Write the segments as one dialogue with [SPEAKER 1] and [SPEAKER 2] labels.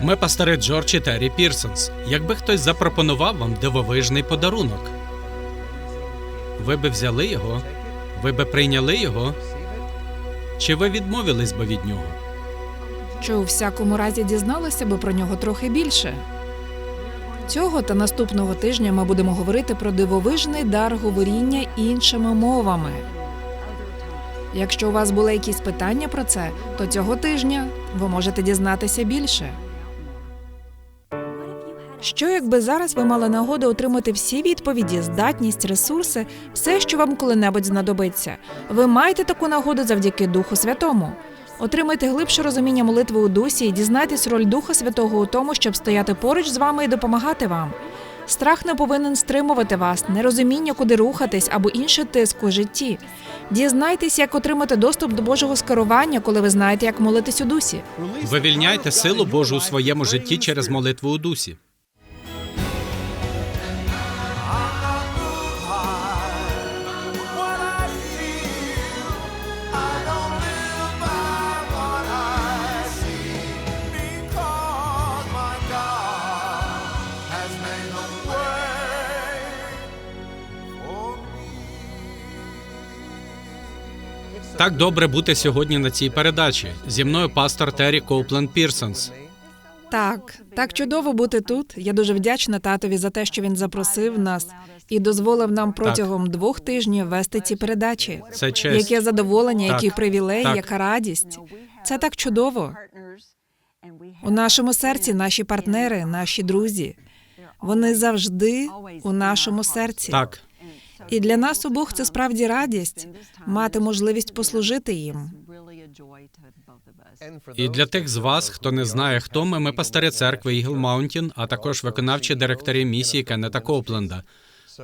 [SPEAKER 1] Ми пастори Джордж і Террі Пірсонс. Якби хтось запропонував вам дивовижний подарунок, ви би взяли його? Ви би прийняли його? Чи ви відмовились би від нього?
[SPEAKER 2] Чи у всякому разі дізналися би про нього трохи більше? Цього та наступного тижня ми будемо говорити про дивовижний дар говоріння іншими мовами. Якщо у вас були якісь питання про це, то цього тижня ви можете дізнатися більше. Що якби зараз ви мали нагоду отримати всі відповіді, здатність, ресурси, все, що вам коли-небудь знадобиться? Ви маєте таку нагоду завдяки Духу Святому. Отримайте глибше розуміння молитви у дусі і дізнайтесь роль Духа Святого у тому, щоб стояти поруч з вами і допомагати вам. Страх не повинен стримувати вас, нерозуміння, куди рухатись або інший тиск у житті. Дізнайтесь, як отримати доступ до Божого скерування, коли ви знаєте, як молитись у дусі.
[SPEAKER 1] Вивільняйте силу Божу у своєму житті через молитву у дусі. Так добре бути сьогодні на цій передачі. Зі мною пастор Террі Коупленд Пірсонс.
[SPEAKER 2] Так, так чудово бути тут. Я дуже вдячна татові за те, що він запросив нас і дозволив нам протягом двох тижнів вести ці передачі.
[SPEAKER 1] Це честь.
[SPEAKER 2] Яке задоволення,
[SPEAKER 1] Так,
[SPEAKER 2] який привілей,
[SPEAKER 1] так.
[SPEAKER 2] яка радість. Це так чудово. У нашому серці наші партнери, наші друзі. Вони завжди у нашому серці.
[SPEAKER 1] Так,
[SPEAKER 2] І для нас обох це справді радість мати можливість послужити їм.
[SPEAKER 1] і для тих з вас, хто не знає, хто ми, ми пастори церкви Ігл Маунтін, а також виконавчі директори місії Кеннета Коупленда.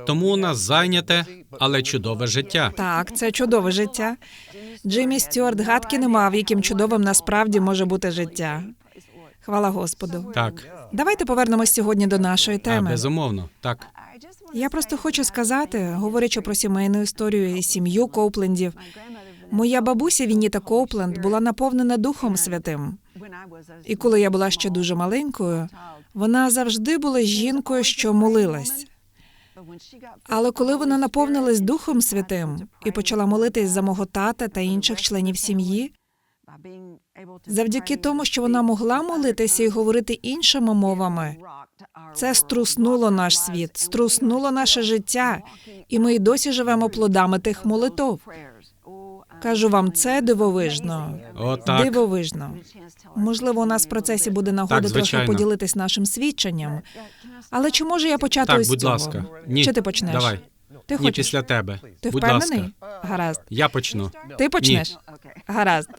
[SPEAKER 1] Тому у нас зайняте, але чудове життя.
[SPEAKER 2] Так, це чудове життя. Джиммі Стюарт гадки не мав, яким чудовим насправді може бути життя. Хвала Господу.
[SPEAKER 1] Так,
[SPEAKER 2] Давайте повернемось сьогодні до нашої
[SPEAKER 1] а,
[SPEAKER 2] теми.
[SPEAKER 1] безумовно, так.
[SPEAKER 2] Я просто хочу сказати, говорячи про сімейну історію і сім'ю Коуплендів. Моя бабуся Вініта Коупленд була наповнена Духом Святим. І коли я була ще дуже маленькою, вона завжди була жінкою, що молилась. Але коли вона наповнилась Духом Святим і почала молитись за мого тата та інших членів сім'ї, завдяки тому, що вона могла молитися і говорити іншими мовами, це струснуло наш світ, струснуло наше життя, і ми й досі живемо плодами тих молитов. Кажу вам, це дивовижно.
[SPEAKER 1] Отак.
[SPEAKER 2] Дивовижно. Можливо, у нас в процесі буде нагода трохи
[SPEAKER 1] звичайно.
[SPEAKER 2] поділитись нашим свідченням. Але чи можу я почати
[SPEAKER 1] Так,
[SPEAKER 2] ось
[SPEAKER 1] будь
[SPEAKER 2] цього?
[SPEAKER 1] ласка. Ні.
[SPEAKER 2] Чи ти почнеш?
[SPEAKER 1] Давай.
[SPEAKER 2] Ти
[SPEAKER 1] Ні,
[SPEAKER 2] хочеш?
[SPEAKER 1] після тебе.
[SPEAKER 2] Ти
[SPEAKER 1] Будь
[SPEAKER 2] впевнений?
[SPEAKER 1] ласка.
[SPEAKER 2] Гаразд.
[SPEAKER 1] Я почну.
[SPEAKER 2] Ти почнеш? Гаразд.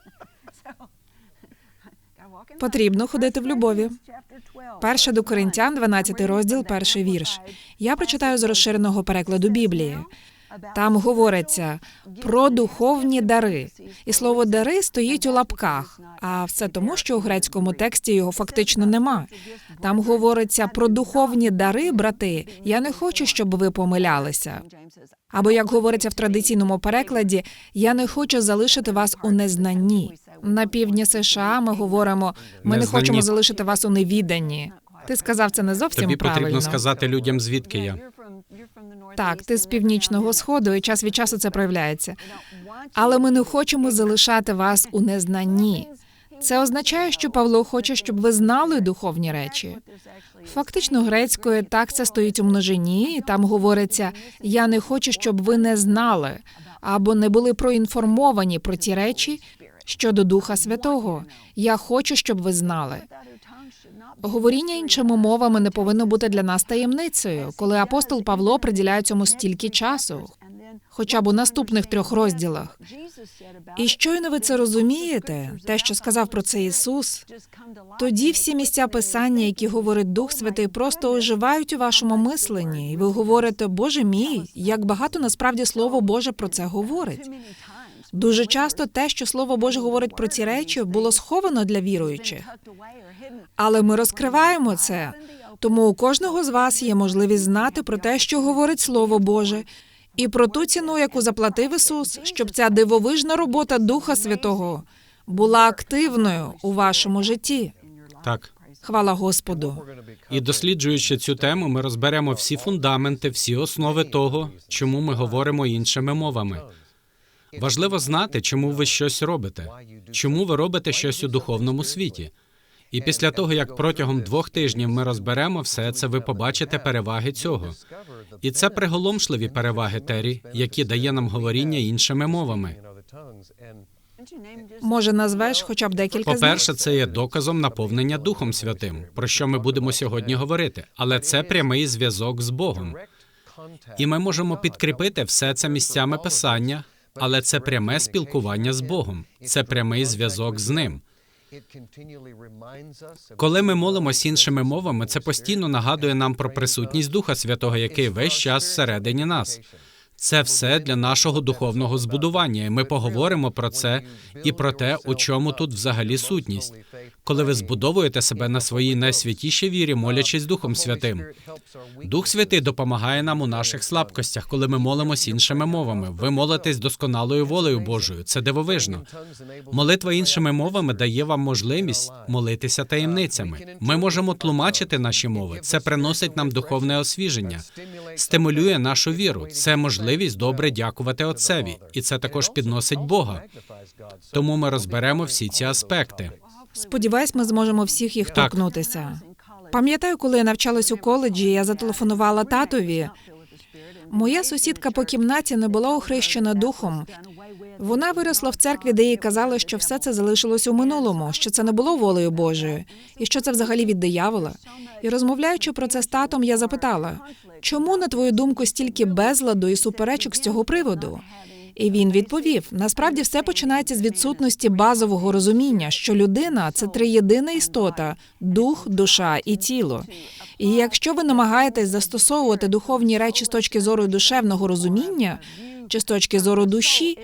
[SPEAKER 2] Потрібно ходити в любові. Перше до Коринтян, 12 розділ, перший вірш. Я прочитаю з розширеного перекладу Біблії. Там говориться про духовні дари, і слово дари стоїть у лапках. А все тому, що у грецькому тексті його фактично нема. Там говориться про духовні дари, брати. Я не хочу, щоб ви помилялися. Або як говориться в традиційному перекладі, я не хочу залишити вас у незнанні. На півдні США ми говоримо, ми не хочемо залишити вас у невіданні. Ти сказав це не зовсім
[SPEAKER 1] Тобі
[SPEAKER 2] правильно.
[SPEAKER 1] потрібно сказати людям, звідки я.
[SPEAKER 2] Так, ти з північного сходу, і час від часу це проявляється. Але ми не хочемо залишати вас у незнанні. Це означає, що Павло хоче, щоб ви знали духовні речі. Фактично, грецькою так це стоїть у множині, і там говориться: я не хочу, щоб ви не знали або не були проінформовані про ті речі щодо Духа Святого. Я хочу, щоб ви знали. Говоріння іншими мовами не повинно бути для нас таємницею, коли апостол Павло приділяє цьому стільки часу, хоча б у наступних трьох розділах. І щойно ви це розумієте, те, що сказав про це Ісус, тоді всі місця писання, які говорить Дух Святий, просто оживають у вашому мисленні, і ви говорите, Боже мій, як багато насправді Слово Боже про це говорить. Дуже часто те, що Слово Боже говорить про ці речі, було сховано для віруючих. Але ми розкриваємо це. Тому у кожного з вас є можливість знати про те, що говорить Слово Боже, і про ту ціну, яку заплатив Ісус, щоб ця дивовижна робота Духа Святого була активною у вашому житті.
[SPEAKER 1] Так.
[SPEAKER 2] Хвала Господу.
[SPEAKER 1] І досліджуючи цю тему, ми розберемо всі фундаменти, всі основи того, чому ми говоримо іншими мовами. Важливо знати, чому ви щось робите, чому ви робите щось у духовному світі. І після того, як протягом двох тижнів ми розберемо все це, ви побачите переваги цього. І це приголомшливі переваги Террі, які дає нам говоріння іншими мовами.
[SPEAKER 2] Може, назвеш хоча б декілька?
[SPEAKER 1] По-перше, це є доказом наповнення Духом Святим, про що ми будемо сьогодні говорити. Але це прямий зв'язок з Богом. І ми можемо підкріпити все це місцями писання, але це пряме спілкування з Богом, це прямий зв'язок з ним. Коли ми молимось іншими мовами, це постійно нагадує нам про присутність Духа Святого, який весь час всередині нас. Це все для нашого духовного збудування. І ми поговоримо про це і про те, у чому тут взагалі сутність. Коли ви збудовуєте себе на своїй найсвятішій вірі, молячись Духом Святим. Дух Святий допомагає нам у наших слабкостях, коли ми молимось іншими мовами. Ви молитесь досконалою волею Божою. Це дивовижно. Молитва іншими мовами дає вам можливість молитися таємницями. Ми можемо тлумачити наші мови. Це приносить нам духовне освіження, стимулює нашу віру. Це можливість добре дякувати Отцеві, і це також підносить Бога. Тому ми розберемо всі ці аспекти.
[SPEAKER 2] Сподіваюсь, ми зможемо всіх їх
[SPEAKER 1] Так.
[SPEAKER 2] торкнутися. Пам'ятаю, коли я навчалась у коледжі, я зателефонувала татові. Моя сусідка по кімнаті не була охрещена духом. Вона виросла в церкві, де їй казали, що все це залишилось у минулому, що це не було волею Божою, і що це взагалі від диявола. І розмовляючи про це з татом, я запитала, чому, на твою думку, стільки безладу і суперечок з цього приводу? І він відповів: насправді все починається з відсутності базового розуміння, що людина це триєдина істота, дух, душа і тіло. І якщо ви намагаєтесь застосовувати духовні речі з точки зору душевного розуміння чи з точки зору душі,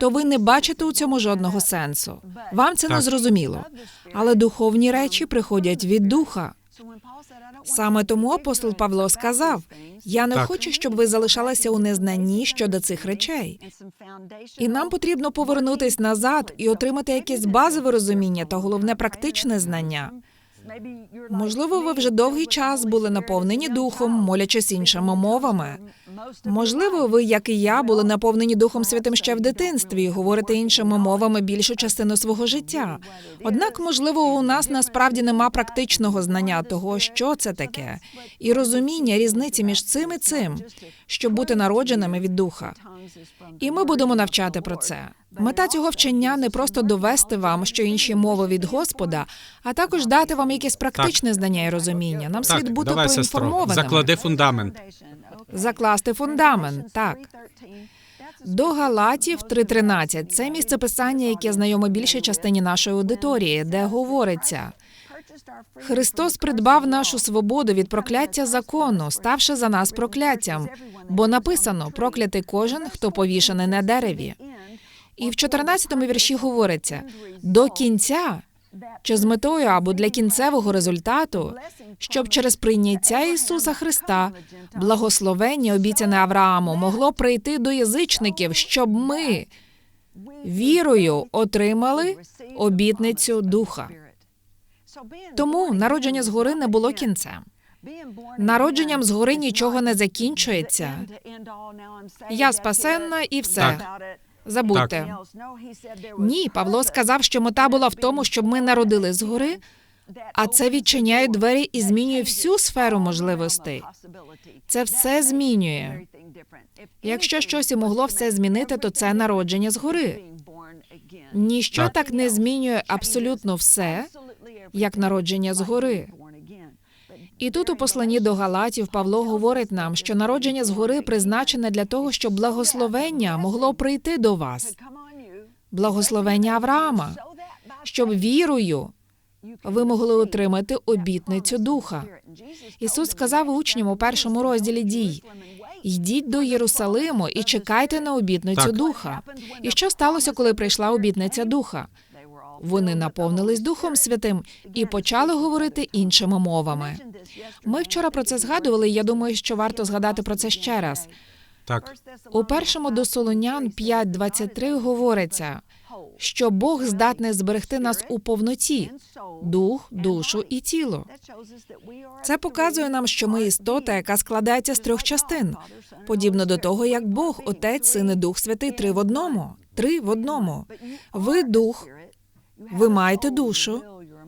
[SPEAKER 2] то ви не бачите у цьому жодного сенсу. Вам це не зрозуміло. Але духовні речі приходять від духа. Саме тому апостол Павло сказав: Я не
[SPEAKER 1] Так.
[SPEAKER 2] хочу, щоб ви залишалися у незнанні щодо цих речей. І нам потрібно повернутись назад і отримати якесь базове розуміння та головне практичне знання. Можливо, ви вже довгий час були наповнені духом, молячись іншими мовами. Можливо, ви, як і я, були наповнені Духом Святим ще в дитинстві і говорите іншими мовами більшу частину свого життя. Однак, можливо, у нас насправді нема практичного знання того, що це таке, і розуміння різниці між цим і цим, щоб бути народженими від духа. І ми будемо навчати про це. Мета цього вчення не просто довести вам, що інші мови від Господа, а також дати вам якесь практичне знання і розуміння. Нам слід бути
[SPEAKER 1] давай, сестро, заклади фундамент.
[SPEAKER 2] Закласти фундамент, так. До Галатів 3.13 – це місце писання, яке знайоме більшій частині нашої аудиторії, де говориться. Христос придбав нашу свободу від прокляття закону, ставши за нас прокляттям, бо написано проклятий кожен, хто повішений на дереві. І в 14-му вірші говориться до кінця, чи з метою або для кінцевого результату, щоб через прийняття Ісуса Христа благословення, обіцяне Аврааму, могло прийти до язичників, щоб ми вірою отримали обітницю Духа. Тому народження згори не було кінцем. Народженням згори нічого не закінчується. Я спасенна і все.
[SPEAKER 1] Так.
[SPEAKER 2] Забудьте. Ні, Павло сказав, що мета була в тому, щоб ми народили згори, а це відчиняє двері і змінює всю сферу можливостей. Це все змінює. Якщо щось і могло все змінити, то це народження згори. Ніщо
[SPEAKER 1] Так.
[SPEAKER 2] так не змінює абсолютно все, як народження згори. І тут у посланні до Галатів Павло говорить нам, що народження згори призначене для того, щоб благословення могло прийти до вас, благословення Авраама, щоб вірою ви могли отримати обітницю духа. Ісус сказав учням у першому розділі дій: йдіть до Єрусалиму і чекайте на обітницю
[SPEAKER 1] Так.
[SPEAKER 2] духа. І що сталося, коли прийшла обітниця духа? Вони наповнились Духом Святим і почали говорити іншими мовами. Ми вчора про це згадували. і Я думаю, що варто згадати про це ще раз.
[SPEAKER 1] Так,
[SPEAKER 2] У першому до Солонян 5.23 говориться: що Бог здатний зберегти нас у повноті дух, душу і тіло. Це показує нам, що ми істота, яка складається з трьох частин, подібно до того, як Бог, Отець, Син і Дух Святий три в одному. Три в одному. Ви дух, ви маєте душу,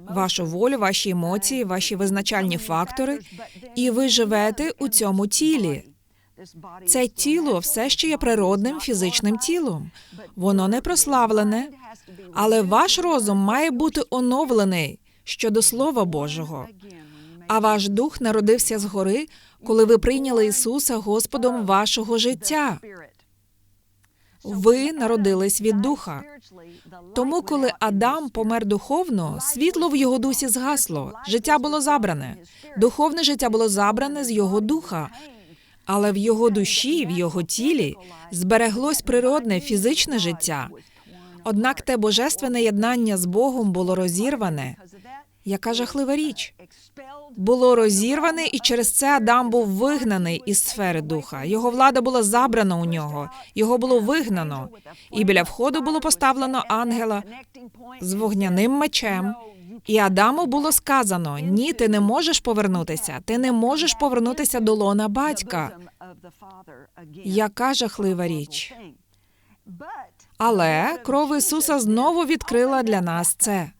[SPEAKER 2] вашу волю, ваші емоції, ваші визначальні фактори, і ви живете у цьому тілі. Це тіло все ще є природним фізичним тілом. Воно не прославлене, але ваш розум має бути оновлений щодо Слова Божого. А ваш дух народився згори, коли ви прийняли Ісуса Господом вашого життя. Ви народились від духа. Тому, коли Адам помер духовно, світло в його дусі згасло, життя було забране. Духовне життя було забране з його духа, але в його душі, в його тілі збереглось природне фізичне життя. Однак те божественне єднання з Богом було розірване. Яка жахлива річ? Було розірване, і через це Адам був вигнаний із сфери духа. Його влада була забрана у нього, його було вигнано. І біля входу було поставлено ангела з вогняним мечем. І Адаму було сказано: ні, ти не можеш повернутися. Ти не можеш повернутися до лона батька. Яка жахлива річ. Але кров Ісуса знову відкрила для нас це.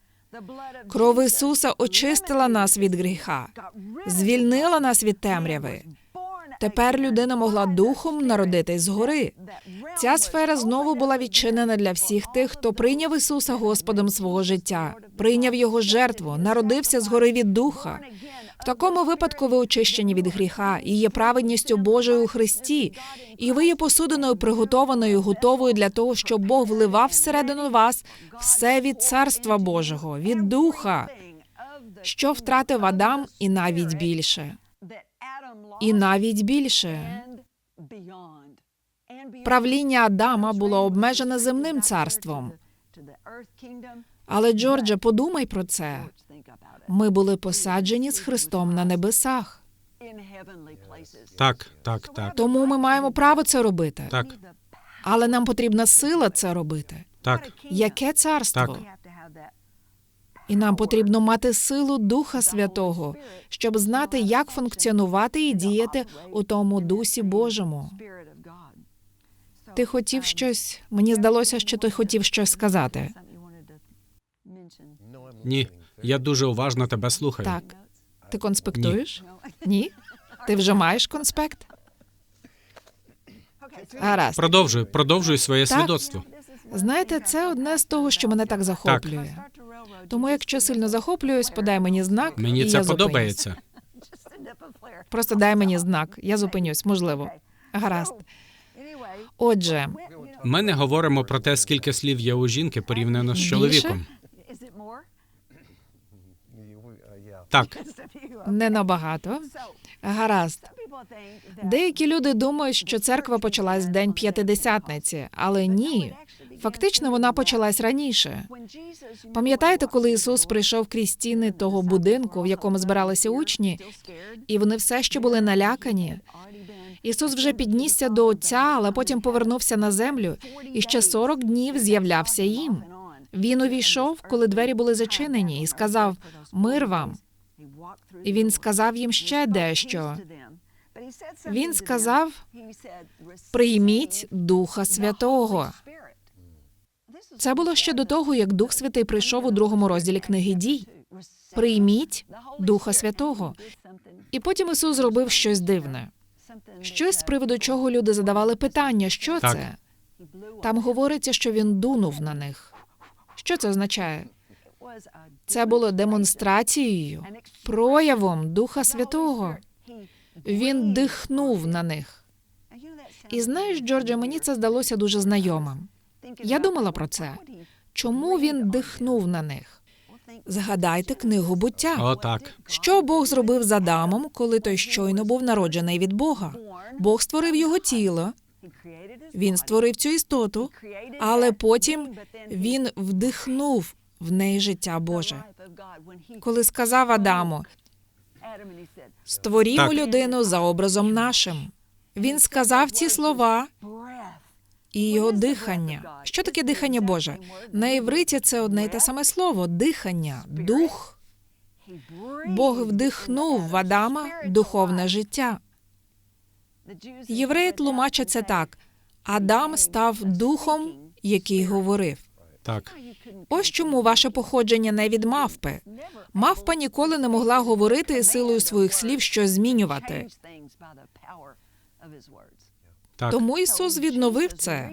[SPEAKER 2] Кров Ісуса очистила нас від гріха, звільнила нас від темряви. Тепер людина могла духом народитись згори. Ця сфера знову була відчинена для всіх тих, хто прийняв Ісуса Господом свого життя, прийняв його жертву, народився згори від духа. Такому випадку ви очищені від гріха і є праведністю Божою у Христі, і ви є посудиною приготованою, готовою для того, щоб Бог вливав всередину вас все від царства Божого, від духа, що втратив Адам, і навіть більше. І навіть більше. Правління Адама було обмежене земним царством. Але, Джордже, подумай про це. Ми були посаджені з Христом на небесах.
[SPEAKER 1] Так, так, так,
[SPEAKER 2] Тому ми маємо право це робити.
[SPEAKER 1] так,
[SPEAKER 2] Але нам потрібна сила це робити.
[SPEAKER 1] так.
[SPEAKER 2] Яке царство?
[SPEAKER 1] Так.
[SPEAKER 2] І нам потрібно мати силу Духа Святого, щоб знати, як функціонувати і діяти у тому дусі Божому. Ти хотів щось? Мені здалося, що ти хотів щось сказати.
[SPEAKER 1] Ні, я дуже уважно тебе слухаю.
[SPEAKER 2] Так. Ти конспектуєш? Ні? Ти вже маєш конспект? Гаразд.
[SPEAKER 1] Продовжуй, продовжуй своє
[SPEAKER 2] Так.
[SPEAKER 1] свідоцтво.
[SPEAKER 2] Знаєте, це одне з того, що мене так захоплює. Тому, якщо сильно захоплююсь, подай мені знак.
[SPEAKER 1] Мені
[SPEAKER 2] і
[SPEAKER 1] це
[SPEAKER 2] я зупинюсь.
[SPEAKER 1] подобається.
[SPEAKER 2] Просто дай мені знак. Я зупинюсь, можливо. Гаразд. Отже,
[SPEAKER 1] Ми не говоримо про те, скільки слів є у жінки порівняно з
[SPEAKER 2] Більше?
[SPEAKER 1] чоловіком. Так,
[SPEAKER 2] не набагато. Гаразд. Деякі люди думають, що церква почалась в день п'ятидесятниці, але ні. Фактично, вона почалась раніше. Пам'ятаєте, коли Ісус прийшов крізь стіни того будинку, в якому збиралися учні, і вони все ще були налякані. Ісус вже піднісся до Отця, але потім повернувся на землю, і ще 40 днів з'являвся їм. Він увійшов, коли двері були зачинені, і сказав: Мир вам. І він сказав їм ще дещо. Він сказав: Прийміть Духа Святого. Це було ще до того, як Дух Святий прийшов у другому розділі книги дій. Прийміть Духа Святого. І потім Ісус зробив щось дивне. Щось з приводу чого люди задавали питання, що
[SPEAKER 1] Так.
[SPEAKER 2] це? Там говориться, що він дунув на них. Що це означає? Це було демонстрацією, проявом Духа Святого. Він дихнув на них. І знаєш, Джордже, мені це здалося дуже знайомим. Я думала про це. Чому він дихнув на них? Згадайте книгу буття.
[SPEAKER 1] о, так.
[SPEAKER 2] Що Бог зробив з Адамом, коли той щойно був народжений від Бога? Бог створив його тіло, він створив цю істоту, але потім він вдихнув в неї життя Боже. Коли сказав Адаму, створімо людину за образом нашим. Він сказав ці слова, і його дихання. Що таке дихання Боже? На івриті це одне й те саме слово дихання, дух. Бог вдихнув в Адама духовне життя. Євреї тлумачать це так: Адам став духом, який говорив.
[SPEAKER 1] Так,
[SPEAKER 2] Ось чому ваше походження не від мавпи. Мавпа ніколи не могла говорити силою своїх слів щось змінювати.
[SPEAKER 1] так,
[SPEAKER 2] Тому Ісус відновив це.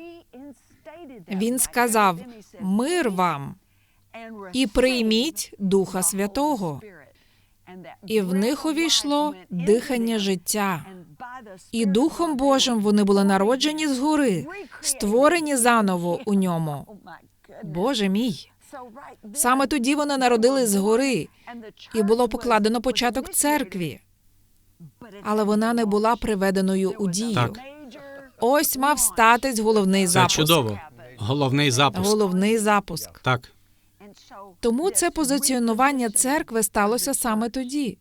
[SPEAKER 2] Він сказав: Мир вам і прийміть Духа Святого. І в них увійшло дихання життя. І Духом Божим вони були народжені згори, створені заново у ньому. Боже мій. Саме тоді вони народились згори, і було покладено початок церкві, але вона не була приведеною у дію.
[SPEAKER 1] Так.
[SPEAKER 2] Ось мав статись головний
[SPEAKER 1] це
[SPEAKER 2] запуск.
[SPEAKER 1] чудово. Головний запуск.
[SPEAKER 2] Головний запуск.
[SPEAKER 1] Так,
[SPEAKER 2] Тому це позиціонування церкви сталося саме тоді.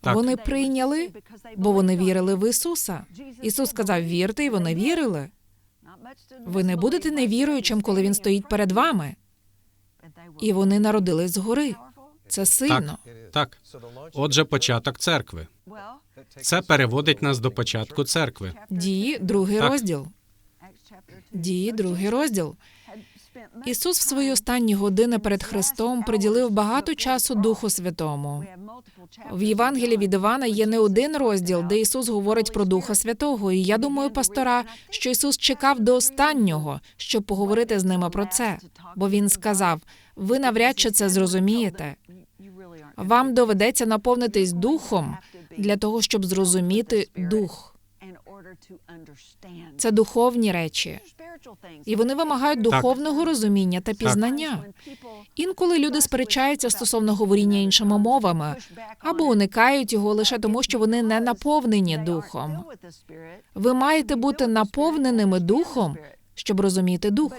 [SPEAKER 1] Так.
[SPEAKER 2] Вони прийняли, бо вони вірили в Ісуса. Ісус сказав: вірте, і вони вірили. Ви не будете невіруючим, коли він стоїть перед вами. І вони народились згори. Це
[SPEAKER 1] так,
[SPEAKER 2] сильно.
[SPEAKER 1] так. Отже, початок церкви. Це переводить нас до початку церкви.
[SPEAKER 2] Дії, другий
[SPEAKER 1] Так.
[SPEAKER 2] розділ. Дії, другий розділ. Ісус в свої останні години перед Христом приділив багато часу Духу Святому. В Євангелії від Івана є не один розділ, де Ісус говорить про Духа Святого. І я думаю, пастора, що Ісус чекав до останнього, щоб поговорити з ними про це. Бо він сказав: ви навряд чи це зрозумієте. Вам доведеться наповнитись духом для того, щоб зрозуміти дух. Це духовні речі, і вони вимагають духовного розуміння та пізнання. Інколи люди сперечаються стосовно говоріння іншими мовами або уникають його лише тому, що вони не наповнені духом. Ви маєте бути наповненими духом, щоб розуміти дух.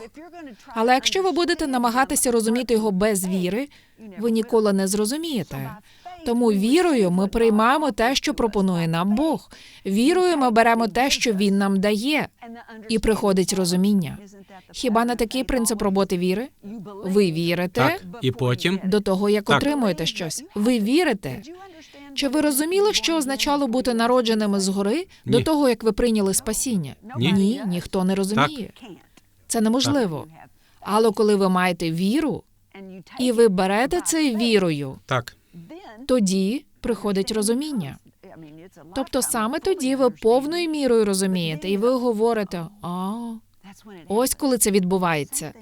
[SPEAKER 2] Але якщо ви будете намагатися розуміти його без віри, ви ніколи не зрозумієте. Тому вірою ми приймаємо те, що пропонує нам Бог. Вірою ми беремо те, що Він нам дає, і приходить розуміння. Хіба не такий принцип роботи віри? Ви вірите
[SPEAKER 1] Так, і потім
[SPEAKER 2] до того, як
[SPEAKER 1] Так.
[SPEAKER 2] отримуєте щось. Ви вірите. Чи ви розуміли, що означало бути народженими згори до того, як ви прийняли спасіння?
[SPEAKER 1] Ні.
[SPEAKER 2] Ні, ніхто не розуміє. Це неможливо. Але коли ви маєте віру, і ви берете це вірою,
[SPEAKER 1] так,
[SPEAKER 2] тоді приходить розуміння. Тобто саме тоді ви повною мірою розумієте, і ви говорите: а ось коли це відбувається.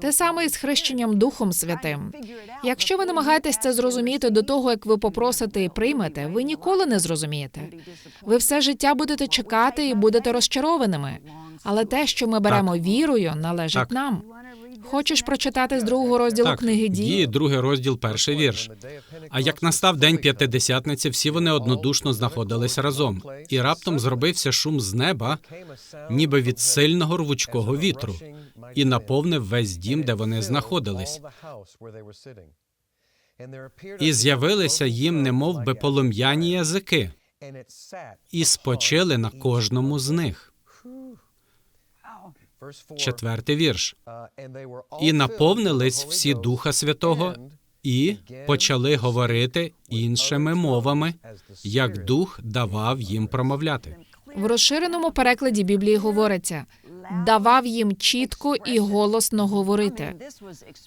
[SPEAKER 2] Те саме і з хрещенням Духом Святим. Якщо ви намагаєтесь це зрозуміти до того, як ви попросите і приймете, ви ніколи не зрозумієте. Ви все життя будете чекати і будете розчарованими. Але те, що ми беремо вірою, належить
[SPEAKER 1] Так.
[SPEAKER 2] нам. Хочеш прочитати з другого розділу
[SPEAKER 1] так.
[SPEAKER 2] книги
[SPEAKER 1] Дії, другий розділ, перший вірш. А як настав день п'ятидесятниці, всі вони однодушно знаходились разом, і раптом зробився шум з неба, ніби від сильного рвучкого вітру, і наповнив весь дім, де вони знаходились. І з'явилися їм, немов би полум'яні язики, і спочили на кожному з них. Четвертий вірш. І наповнились всі Духа Святого, і почали говорити іншими мовами, як Дух давав їм промовляти.
[SPEAKER 2] В розширеному перекладі Біблії говориться: давав їм чітко і голосно говорити.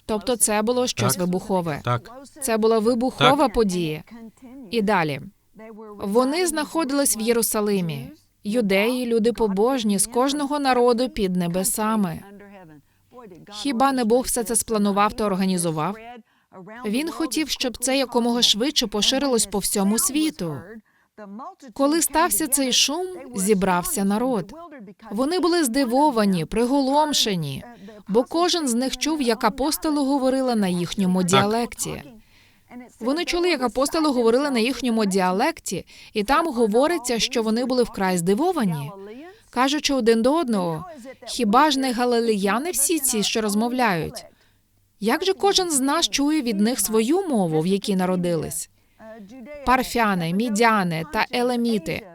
[SPEAKER 2] Тобто, це було щось
[SPEAKER 1] Так.
[SPEAKER 2] вибухове.
[SPEAKER 1] Так,
[SPEAKER 2] Це була вибухова
[SPEAKER 1] Так.
[SPEAKER 2] подія. І далі вони знаходились в Єрусалимі. Юдеї, люди побожні з кожного народу під небесами. Хіба не Бог все це спланував та організував? Він хотів, щоб це якомога швидше поширилось по всьому світу. Коли стався цей шум, зібрався народ. Вони були здивовані, приголомшені, бо кожен з них чув, як апостоли говорили на їхньому діалекті. Вони чули, як апостоли говорили на їхньому діалекті, і там говориться, що вони були вкрай здивовані, кажучи один до одного: хіба ж не галилеяни всі ці, що розмовляють? Як же кожен з нас чує від них свою мову, в якій народились? Парфяни, мідяни та еламіти,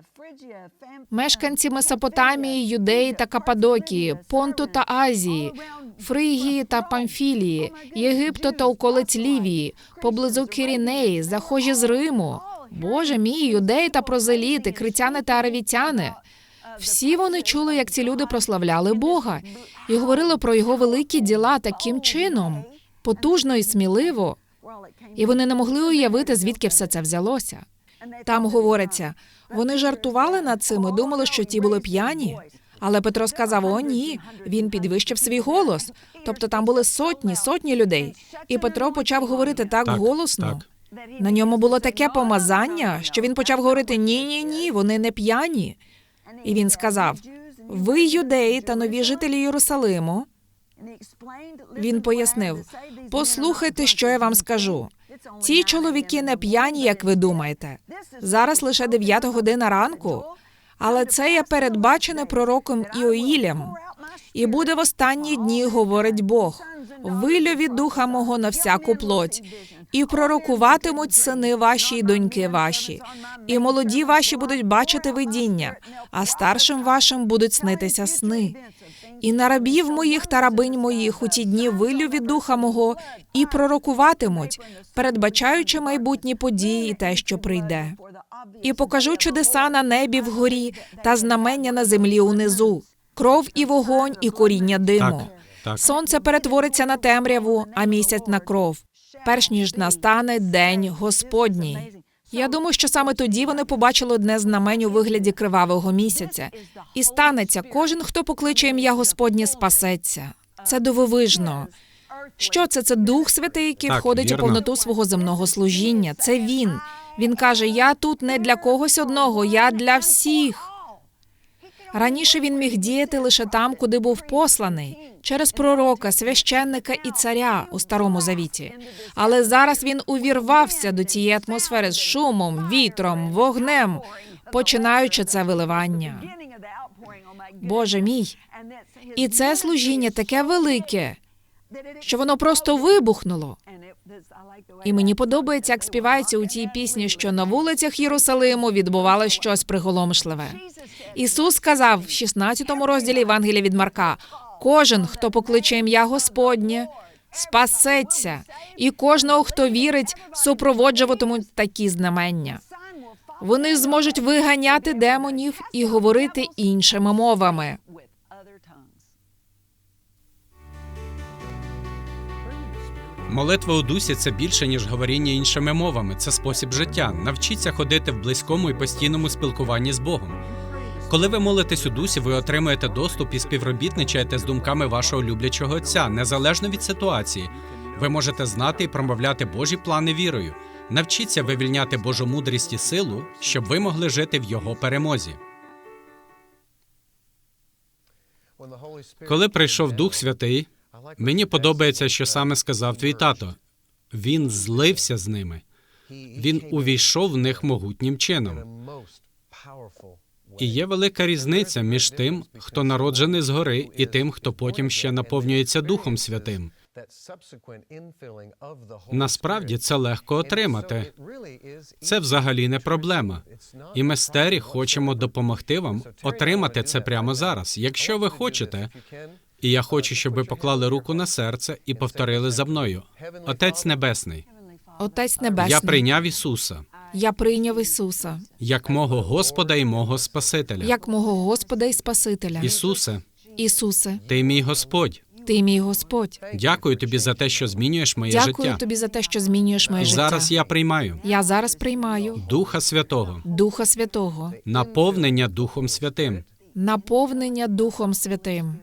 [SPEAKER 2] Мешканці Месопотамії, Юдеї та Кападокії, Понту та Азії, Фригії та Памфілії, Єгипту та околиць Лівії, поблизу Кірінеї, захожі з Риму. Боже мій, юдеї та прозеліти, критяни та аравітяни. Всі вони чули, як ці люди прославляли Бога і говорили про його великі діла таким чином, потужно і сміливо. І вони не могли уявити, звідки все це взялося. Там говориться, вони жартували над цим і думали, що ті були п'яні. Але Петро сказав: О, ні, він підвищив свій голос. Тобто там були сотні, сотні людей. І Петро почав говорити так,
[SPEAKER 1] Так,
[SPEAKER 2] голосно.
[SPEAKER 1] так.
[SPEAKER 2] На ньому було таке помазання, що він почав говорити: ні, ні, ні, вони не п'яні. І він сказав: Ви, юдеї та нові жителі Єрусалиму. Він пояснив: послухайте, що я вам скажу. Ці чоловіки не п'яні, як ви думаєте. Зараз лише дев'ята година ранку, але це є передбачене пророком Іоїлем. І буде в останні дні, говорить Бог, вилю від духа мого на всяку плоть, і пророкуватимуть сини ваші й доньки ваші, і молоді ваші будуть бачити видіння, а старшим вашим будуть снитися сни. І на рабів моїх та рабинь моїх у ті дні вилю від духа мого і пророкуватимуть, передбачаючи майбутні події і те, що прийде. І покажу чудеса на небі вгорі та знамення на землі унизу, кров і вогонь, і коріння диму.
[SPEAKER 1] Так, так.
[SPEAKER 2] Сонце перетвориться на темряву, а місяць на кров, перш ніж настане день Господній. Я думаю, що саме тоді вони побачили одне знамень у вигляді кривавого місяця. І станеться, кожен, хто покличе ім'я Господнє, спасеться. Це дивовижно. Що це? Це Дух Святий, який
[SPEAKER 1] Так,
[SPEAKER 2] входить у повноту свого земного служіння. Це він. Він каже: Я тут не для когось одного, я для всіх. Раніше він міг діяти лише там, куди був посланий, через пророка, священника і царя у старому завіті. Але зараз він увірвався до цієї атмосфери з шумом, вітром, вогнем, починаючи це виливання. Боже мій, і це служіння таке велике, що воно просто вибухнуло. І мені подобається, як співається у тій пісні, що на вулицях Єрусалиму відбувалося щось приголомшливе. Ісус сказав в 16 розділі Євангелія від Марка: кожен, хто покличе ім'я Господнє, спасеться, і кожного, хто вірить, супроводжуватимуть такі знамення. Вони зможуть виганяти демонів і говорити іншими мовами.
[SPEAKER 1] Молитва у дусі це більше, ніж говоріння іншими мовами. Це спосіб життя. Навчіться ходити в близькому і постійному спілкуванні з Богом. Коли ви молитесь у дусі, ви отримуєте доступ і співробітничаєте з думками вашого люблячого отця, незалежно від ситуації. Ви можете знати і промовляти Божі плани вірою. Навчіться вивільняти Божу мудрість і силу, щоб ви могли жити в його перемозі. Коли прийшов Дух Святий, мені подобається, що саме сказав твій тато. Він злився з ними. Він увійшов в них могутнім чином. І є велика різниця між тим, хто народжений згори, і тим, хто потім ще наповнюється Духом Святим.
[SPEAKER 3] Насправді це легко отримати.
[SPEAKER 1] Це взагалі не проблема. І ми з Тері хочемо допомогти вам отримати це прямо зараз. Якщо ви хочете, і я хочу, щоб ви поклали руку на серце і повторили за мною. Отець Небесний,
[SPEAKER 2] Отець Небесний,
[SPEAKER 1] я прийняв Ісуса
[SPEAKER 2] я прийняв Ісуса
[SPEAKER 1] як мого Господа і мого Спасителя.
[SPEAKER 2] як мого Господа і Спасителя.
[SPEAKER 1] Ісусе,
[SPEAKER 2] Ісусе,
[SPEAKER 1] ти мій Господь.
[SPEAKER 2] ти мій Господь.
[SPEAKER 1] Дякую тобі за те, що змінюєш моє
[SPEAKER 2] Дякую
[SPEAKER 1] життя.
[SPEAKER 2] тобі за те, що змінюєш моє життя.
[SPEAKER 1] зараз я приймаю
[SPEAKER 2] Я зараз приймаю
[SPEAKER 1] Духа Святого,
[SPEAKER 2] Духа Святого,
[SPEAKER 1] наповнення Духом Святим,
[SPEAKER 2] наповнення Духом Святим,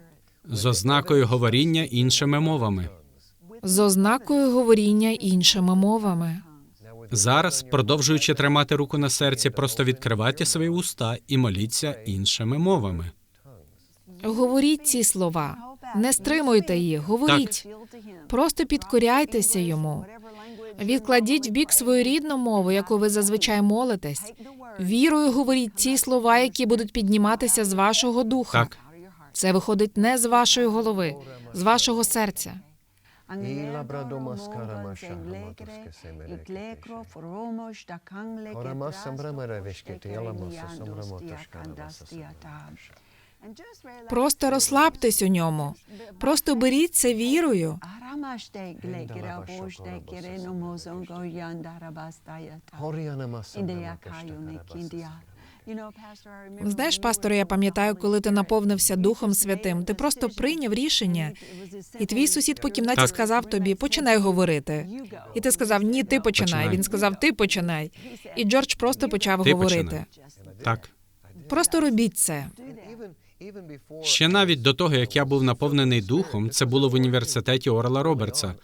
[SPEAKER 1] з ознакою говоріння іншими мовами.
[SPEAKER 2] з ознакою говоріння іншими мовами.
[SPEAKER 1] Зараз, продовжуючи тримати руку на серці, просто відкривайте свої уста і моліться іншими мовами.
[SPEAKER 2] Говоріть ці слова, не стримуйте їх, говоріть. Просто підкоряйтеся йому. Відкладіть в бік свою рідну мову, яку ви зазвичай молитесь. Вірою говоріть ті слова, які будуть підніматися з вашого духа.
[SPEAKER 1] Так,
[SPEAKER 2] Це виходить не з вашої голови, з вашого серця. Просто розслабтесь у ньому. Просто беріть це вірою. Знаєш, пасторе, я пам'ятаю, коли ти наповнився Духом Святим, ти просто прийняв рішення, і твій сусід по кімнаті
[SPEAKER 1] Так.
[SPEAKER 2] сказав тобі, починай говорити. І ти сказав, ні, ти починай.
[SPEAKER 1] Починай.
[SPEAKER 2] Він сказав, ти починай. І Джордж просто почав
[SPEAKER 1] Ти
[SPEAKER 2] говорити.
[SPEAKER 1] починай. Так.
[SPEAKER 2] Просто робіть це.
[SPEAKER 1] Ще навіть до того, як я був наповнений духом, це було в університеті Орла Робертса.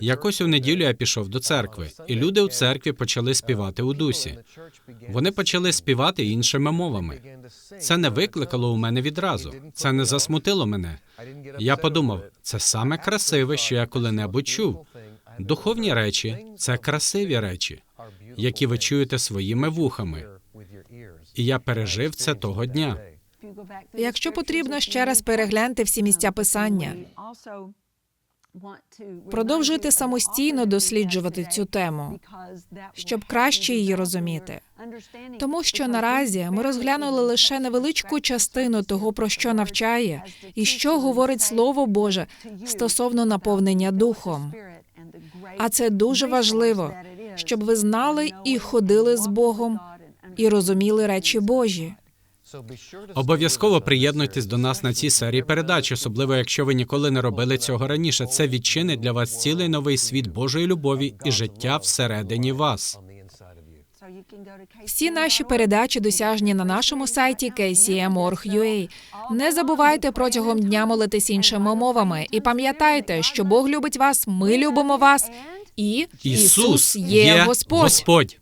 [SPEAKER 1] Якось у неділю я пішов до церкви, і люди у церкві почали співати у дусі. Вони почали співати іншими мовами. Це не викликало у мене відразу. Це не засмутило мене. Я подумав, це саме красиве, що я коли-небудь чув. Духовні речі це красиві речі, які ви чуєте своїми вухами. І я пережив це того дня.
[SPEAKER 2] Якщо потрібно, ще раз перегляньте всі місця писання. Продовжуйте самостійно досліджувати цю тему, щоб краще її розуміти. Тому що наразі ми розглянули лише невеличку частину того, про що навчає, і що говорить Слово Боже стосовно наповнення духом. А це дуже важливо, щоб ви знали і ходили з Богом, і розуміли речі Божі.
[SPEAKER 1] Обов'язково приєднуйтесь до нас на цій серії передач, особливо якщо ви ніколи не робили цього раніше. Це відчинить для вас цілий новий світ Божої любові і життя всередині вас.
[SPEAKER 2] Всі наші передачі досяжні на нашому сайті kcm.org.ua. Не забувайте протягом дня молитись іншими мовами і пам'ятайте, що Бог любить вас, ми любимо вас, і
[SPEAKER 1] Ісус є
[SPEAKER 2] Господь.
[SPEAKER 1] Господь.